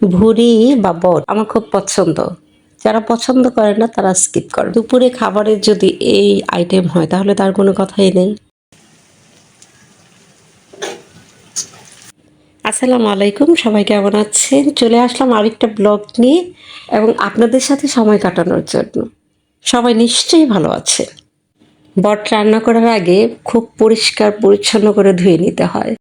ভুড়ি বা বট আমার খুব পছন্দ। যারা পছন্দ করে না, তারা স্কিপ করে। দুপুরে খাবারের যদি এই আইটেম হয়, তাহলে তার কোনো কথাই নেই। আসসালামু আলাইকুম, সবাই কেমন আছেন? চলে আসলাম আরেকটা ব্লগ নিয়ে এবং আপনাদের সাথে সময় কাটানোর জন্য। সবাই নিশ্চয়ই ভালো আছে বট রান্না করার আগে খুব পরিষ্কার পরিচ্ছন্ন করে ধুয়ে নিতে হয়।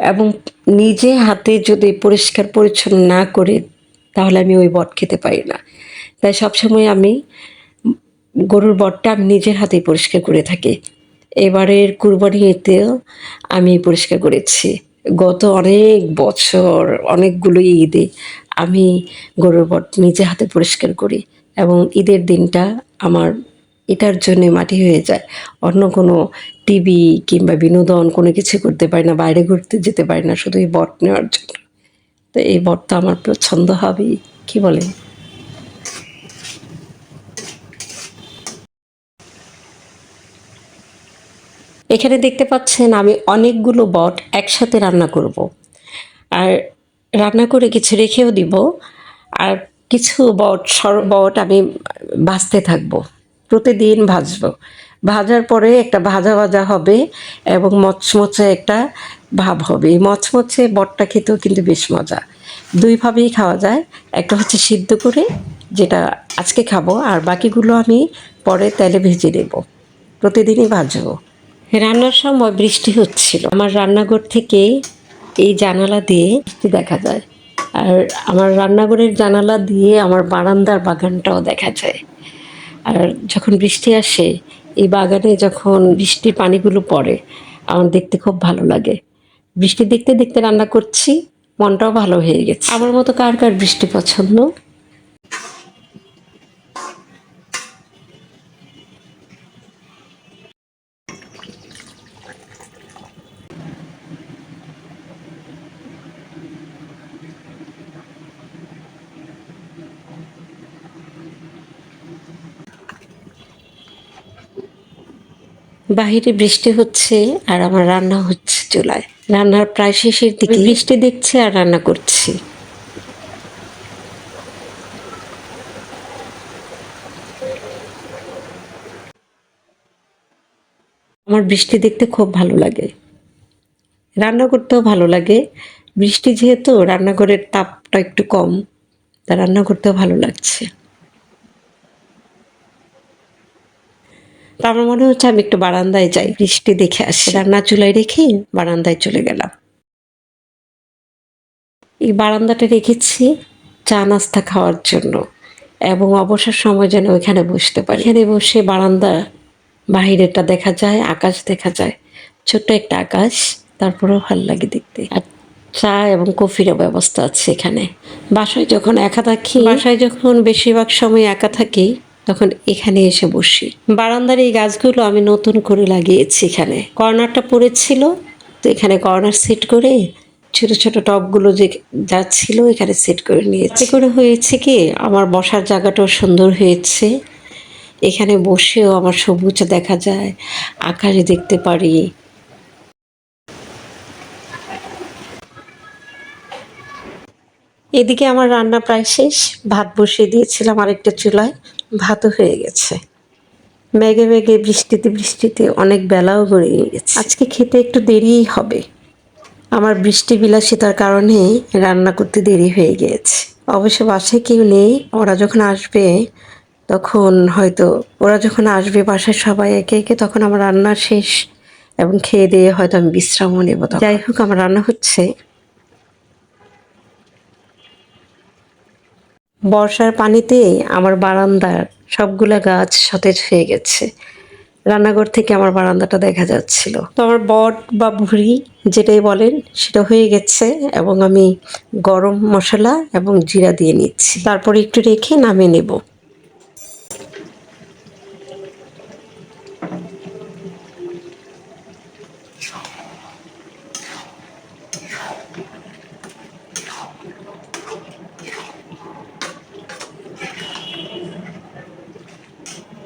এবং নিজে হাতে যদি পরিষ্কার পরিচ্ছন্ন না করে, তাহলে আমি ওই বট খেতে পারি না। তাই সবসময় আমি গরুর বটটা আমি নিজের হাতেই পরিষ্কার করে থাকি। এবারের কুরবানি ঈদেও আমি পরিষ্কার করেছি। গত অনেক বছর, অনেকগুলো ঈদে আমি গরুর বট নিজে হাতে পরিষ্কার করি এবং ঈদের দিনটা আমার এটার জন্য মাটি হয়ে যায়। অন্য কোনো টিভি কিংবা বিনোদন কোনো কিছু করতে পারি না, বাইরে ঘুরতে যেতে পারি না, শুধু এই বট নেওয়ার জন্য। তো এই বটটা আমার পছন্দ হবেই, কি বলে এখানে দেখতে পাচ্ছেন আমি অনেকগুলো বট একসাথে রান্না করব। আর রান্না করে কিছু রেখেও দিব, আর কিছু বট সর, বট আমি ভাজতে থাকব, প্রতিদিন ভাজবো। ভাজার পরে একটা ভাজা ভাজা হবে এবং মচমচে একটা ভাব হবে। এই মচমচে বটটা খেতেও কিন্তু বেশ মজা। দুইভাবেই খাওয়া যায়। একটা হচ্ছে সিদ্ধ করে, যেটা আজকে খাব, আর বাকিগুলো আমি পরে তেলে ভেজে নেব। প্রতিদিনই ভাজবো। রান্নার সময় বৃষ্টি হচ্ছিল। আমার রান্নাঘর থেকে এই জানালা দিয়ে বৃষ্টি দেখা যায়। আর আমার রান্নাঘরের জানালা দিয়ে আমার বারান্দার বাগানটাও দেখা যায়। আর যখন বৃষ্টি আসে এই বাগানে যখন বৃষ্টির পানিগুলো পড়ে, আমার দেখতে খুব ভালো লাগে। বৃষ্টি দেখতে দেখতে রান্না করছি, মনটাও ভালো হয়ে গেছে। আমার মতো কার কার বৃষ্টি পছন্দ? বাহিরে বৃষ্টি হচ্ছে আর আমার রান্না হচ্ছে চুলায়। রান্নার প্রায় শেষের দিকে বৃষ্টি দেখছে আর রান্না করছি। আমার বৃষ্টি দেখতে খুব ভালো লাগে। রান্না করতেও ভালো লাগে। বৃষ্টি যেহেতু রান্নাঘরের তাপটা একটু কম তা রান্না করতেও ভালো লাগছে। তো আমার মনে হচ্ছে আমি একটু বারান্দায় যাই, বৃষ্টি দেখে আসি। রান্না চুলায় রেখে বারান্দায় চলে গেলাম। এই বারান্দাটা রেখেছি চা নাস্তা খাওয়ার জন্য এবং অবসর সময় যেন ওইখানে বসতে পারি। এখানে বসে বারান্দা বাহিরেটা দেখা যায়, আকাশ দেখা যায়। ছোট্ট একটা আকাশ, তারপরেও ভালো লাগে দেখতে। আর চা এবং কফিরও ব্যবস্থা আছে এখানে। বাসায় যখন একা থাকি, বাসায় যখন বেশিরভাগ সময় একা থাকি তখন এখানে এসে বসি। বারান্দার এই গাছগুলো আমি নতুন করে লাগিয়েছি এখানে। কর্নারটা পড়েছিল, তো এখানে কর্নার সেট করে ছোট ছোট টবগুলো যে যা ছিল এখানে সেট করে নিয়েছি। করে হয়েছে কি, আমার বসার জায়গাটাও সুন্দর হয়েছে। এখানে বসেও আমার সবুজ দেখা যায়, আকাশ দেখতে পারি। এদিকে আমার রান্না প্রায় শেষ, ভাত বসিয়ে দিয়েছিলাম আরেকটা চুলায়। ভাতও হয়ে গেছে। মেঘে মেঘে বৃষ্টিতে বৃষ্টিতে অনেক বেলাও গড়িয়ে গেছে। আজকে খেতে একটু দেরিই হবে। আমার বৃষ্টি বিলাসিতার কারণে রান্না করতে দেরি হয়ে গিয়েছে অবশ্য বাসায় কেউ নেই ওরা যখন আসবে তখন হয়তো ওরা যখন আসবে বাসায় সবাই একে একে তখন আমার রান্না শেষ এবং খেয়ে দিয়ে হয়তো আমি বিশ্রামও নেব যাই হোক আমার রান্না হচ্ছে। বর্ষার পানিতে আমার বারান্দার সবগুলা গাছ সতেজ হয়ে গেছে। রান্নাঘর থেকে আমার বারান্দাটা দেখা যাচ্ছিল। তো আমার বট বা ভুড়ি যেটাই বলেন, সেটা হয়ে গেছে এবং আমি গরম মশলা এবং জিরা দিয়ে নিচ্ছি। তারপরে একটু রেখে নামিয়ে নেব।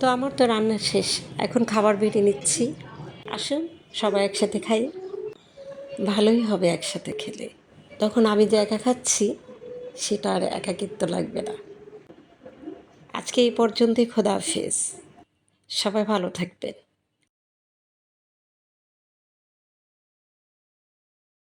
তো আমার তো রান্না শেষ। এখন খাবার বেড়ে নিচ্ছি। আসুন, সবাই একসাথে খাই। ভালোই হবে একসাথে খেলে। তখন আমি যে একা খাচ্ছি, সেটা আর একাকিত্ব লাগবে না। আজকে এই পর্যন্তই খোদা হাফেজ। সবাই ভালো থাকবেন।